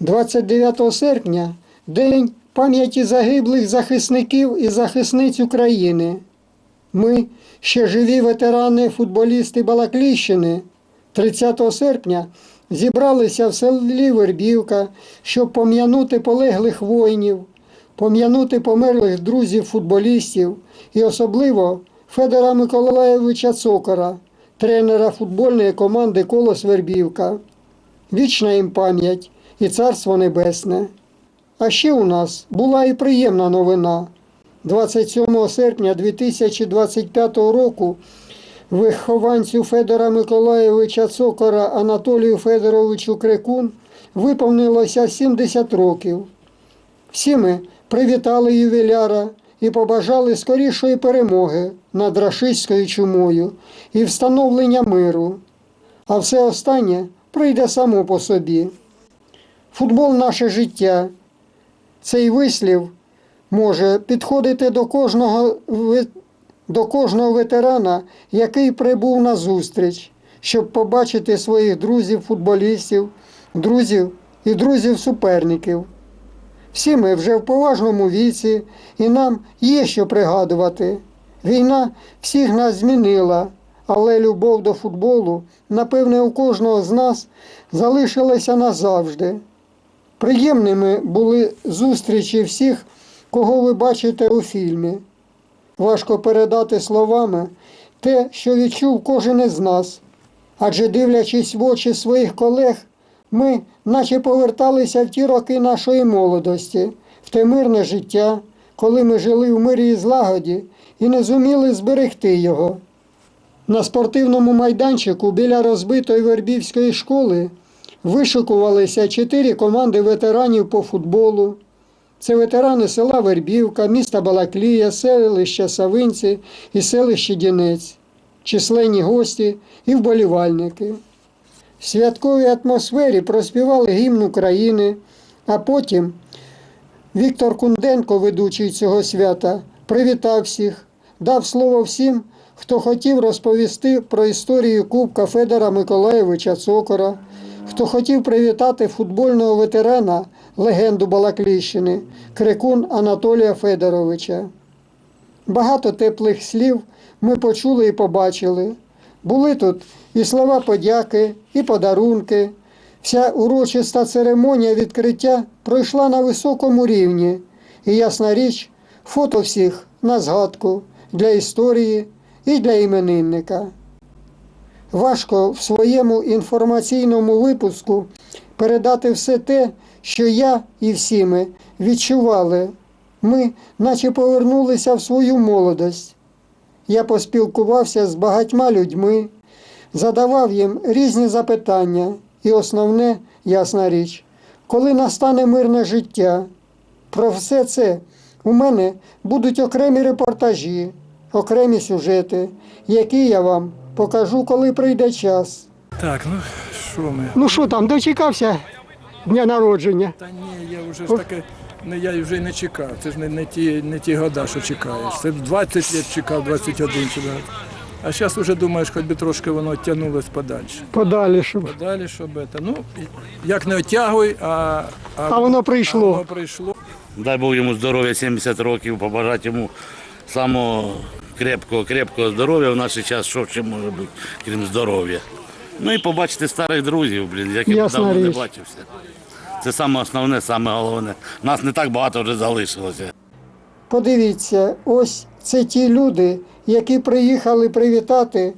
29 серпня День пам'яті загиблих захисників і захисниць України. Ми, ще живі ветерани, футболісти Балакліщини, 30 серпня зібралися в селі Вербівка, щоб пом'янути полеглих воїнів, пом'янути померлих друзів футболістів і особливо Федора Миколаєвича Цокора, тренера футбольної команди Колос Вербівка. Вічна їм пам'ять і царство небесне. А ще у нас була і приємна новина. 27 серпня 2025 року вихованцю Федора Миколаєвича Цокора Анатолію Федоровичу Крикун виповнилося 70 років. Всі ми привітали ювіляра і побажали скорішої перемоги над рашистською чумою і встановлення миру. А все останнє прийде само по собі. Футбол наше життя. Цей вислів може підходити до кожного, до кожного ветерана, який прибув на зустріч, щоб побачити своїх друзів-футболістів, друзів і друзів-суперників. Всі ми вже в поважному віці, і нам є що пригадувати. Війна всіх нас змінила, але любов до футболу, напевне, у кожного з нас залишилася назавжди. Приємними були зустрічі всіх, кого ви бачите у фільмі. Важко передати словами те, що відчув кожен із нас. Адже дивлячись в очі своїх колег, ми наче поверталися в ті роки нашої молодості, в те мирне життя, коли ми жили в мирі і злагоді і не зуміли зберегти його. На спортивному майданчику біля розбитої Вербівської школи вишикувалися чотири команди ветеранів по футболу. Це ветерани села Вербівка, міста Балаклія, селища Савинці і селище Дінець, численні гості і вболівальники. В святковій атмосфері проспівали гімн України, а потім Віктор Кунденко, ведучий цього свята, привітав всіх, дав слово всім, хто хотів розповісти про історію Кубка Федора Миколаєвича Цокора, хто хотів привітати футбольного ветерана, легенду Балакліщини, крикун Анатолія Федоровича. Багато теплих слів ми почули і побачили. Були тут і слова подяки, і подарунки. Вся урочиста церемонія відкриття пройшла на високому рівні. І ясна річ, фото всіх на згадку для історії і для іменинника. Важко в своєму інформаційному випуску передати все те, що я і всі ми відчували. Ми, наче повернулися в свою молодость. Я поспілкувався з багатьма людьми, задавав їм різні запитання, і основне, ясна річ, коли настане мирне життя. Про все це у мене будуть окремі репортажі, окремі сюжети, які я вам покажу, коли прийде час. Так, ну що ми? Ну що там, дочекався дня народження? Та ні, я вже ж таке, не, я вже й не чекав. Це ж не, не, ті, не ті года, що чекаєш. Це 20 років чекав, 21 чи багато. А зараз вже думаєш, хоч би трошки воно тягнулось подальше. Подалі, щоб. Подалі, щоб це. Ну, як не оттягуй, а, А воно прийшло. а воно прийшло. Дай Бог йому здоров'я 70 років, побажати йому самого крепкого, крепкого здоров'я в наш час, що ще може бути, крім здоров'я. Ну і побачити старих друзів, блін, яких Ясна давно не річ. бачився. Це саме основне, саме головне. Нас не так багато вже залишилося. Подивіться, ось це ті люди, які приїхали привітати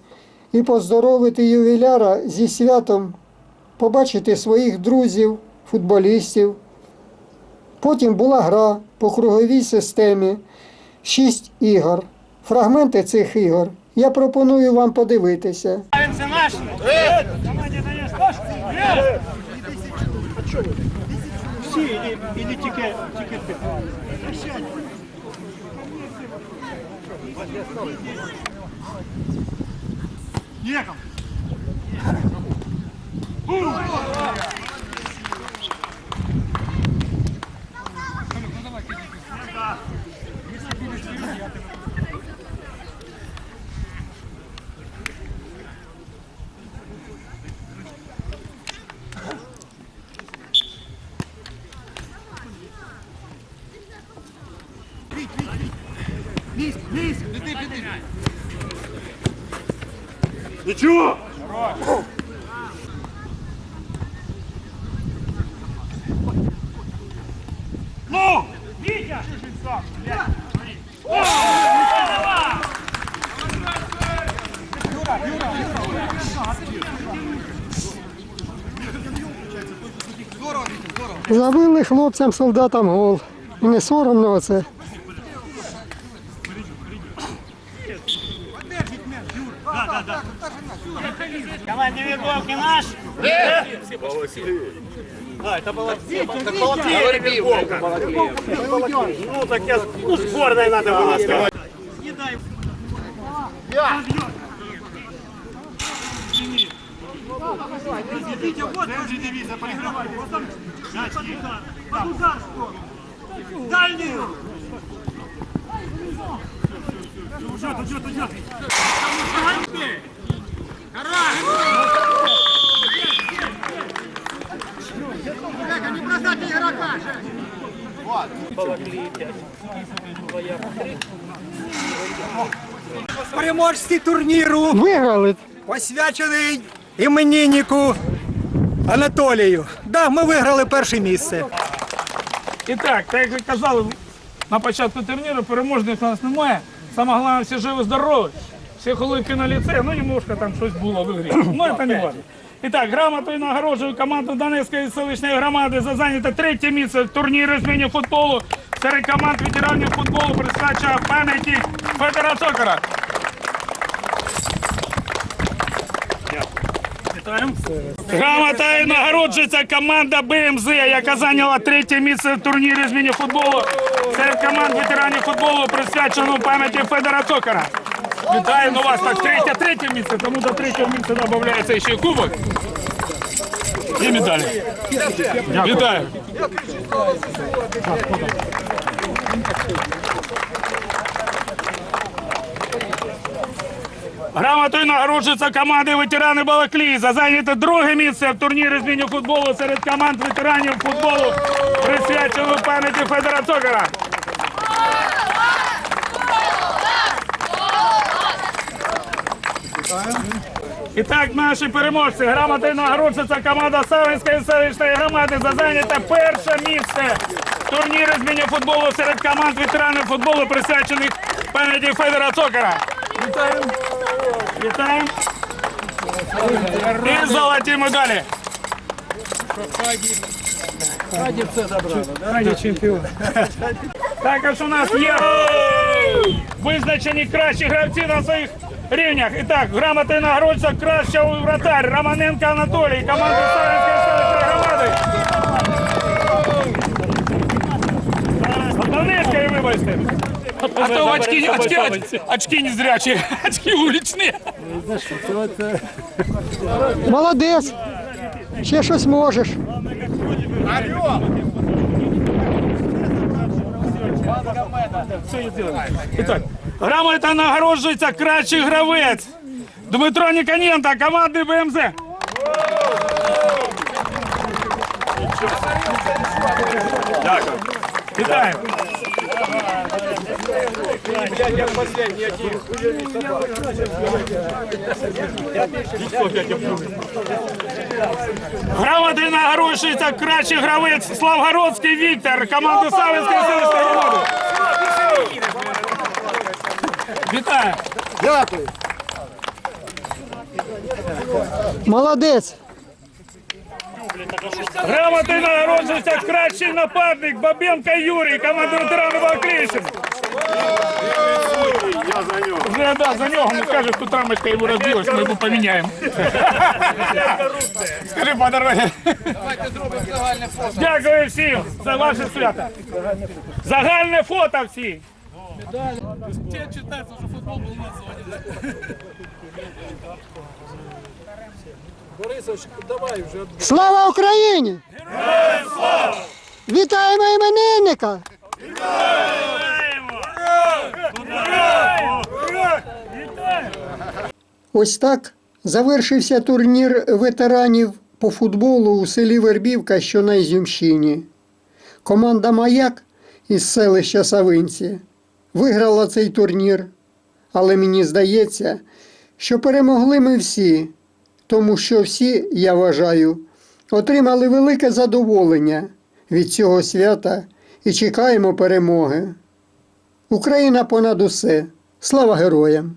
і поздоровити ювіляра зі святом, побачити своїх друзів, футболістів. Потім була гра по круговій системі, шість ігор. Фрагменти цих ігор я пропоную вам подивитися. Всі, і, не тільки, тільки ти. Ніяком. Забили хлопцям солдатам гол. І не соромно оце. Команде Вербовки наш? Нет! А, это было это Балаклеев. Ну, так я, ну, сборной надо было сказать. Съедай. Я! Витя, вот ваша девиза, проигрывайте. Вот там под удар, под удар скоро. Дальний! Идет, идет, идет! Переможці турніру Виграли. посвячений імениннику Анатолію. Да, ми виграли перше місце. І так, так як ви казали на початку турніру, переможних у нас немає. Саме головне, всі живі, здорові. Всі холики на ліце, ну немножко там щось було в ігрі. Ну це не важливо. І так, грамотою нагороджую команду Донецької селищної громади за зайняте третє місце в турнірі з міні-футболу серед команд ветеранів футболу присвячує пам'яті Федора. Вітаємо. Грамотою нагороджується команда БМЗ, яка зайняла третє місце в турнірі з міні-футболу серед команд ветеранів футболу, присвяченого пам'яті Федора Цокара. Вітаємо вас так, третє, третє місце, тому до третього місця додається ще кубок. І медалі. Вітаю. Грамотою нагороджується команди ветерани Балаклії за зайняте друге місце в турнірі з міні-футболу серед команд ветеранів футболу, пам'яті Федора Цокара. І так, наші переможці. Грамотою нагороджується команда Савинської селищної громади за зайняте перше місце в турнірі з міні-футболу серед команд ветеранів футболу, присвячених пам'яті Федора Цокара. Вітаємо. Вітаємо. І золоті медалі. Раді чемпіон. Також у нас є визначені кращі гравці на своїх рівнях. І так, грамоти нагороджується краща вратар Романенко Анатолій, команда Савинської селищної громади. Донецької, вибачте. А то очки, очки, очки не зрячі, очки вуличні. Молодець. Ще щось можеш. І так, грамота нагороджується кращий гравець. Дмитро Ніконенко, команди БМЗ. Дякую. Вітаю. Грамоти нагороджується кращий гравець Славгородський Віктор, команда Савинської селищної громади. Вітаю. Молодець. Грамоти нагороджується кращий нападник Бабенко Юрій, команда ветеранів Балаклійщини. Вже да, за нього не скажеш, тут рамочка йому розбилась, ми його поміняємо. Скажи по дорозі. Дякую всім за ваше свято. Загальне фото всі. Борисович, давай вже. Слава Україні! Вітаємо іменинника! Ось так завершився турнір ветеранів по футболу у селі Вербівка, що на Ізюмщині. Команда Маяк із селища Савинці виграла цей турнір, але мені здається, що перемогли ми всі, тому що всі, я вважаю, отримали велике задоволення від цього свята і чекаємо перемоги. Україна понад усе. Слава героям!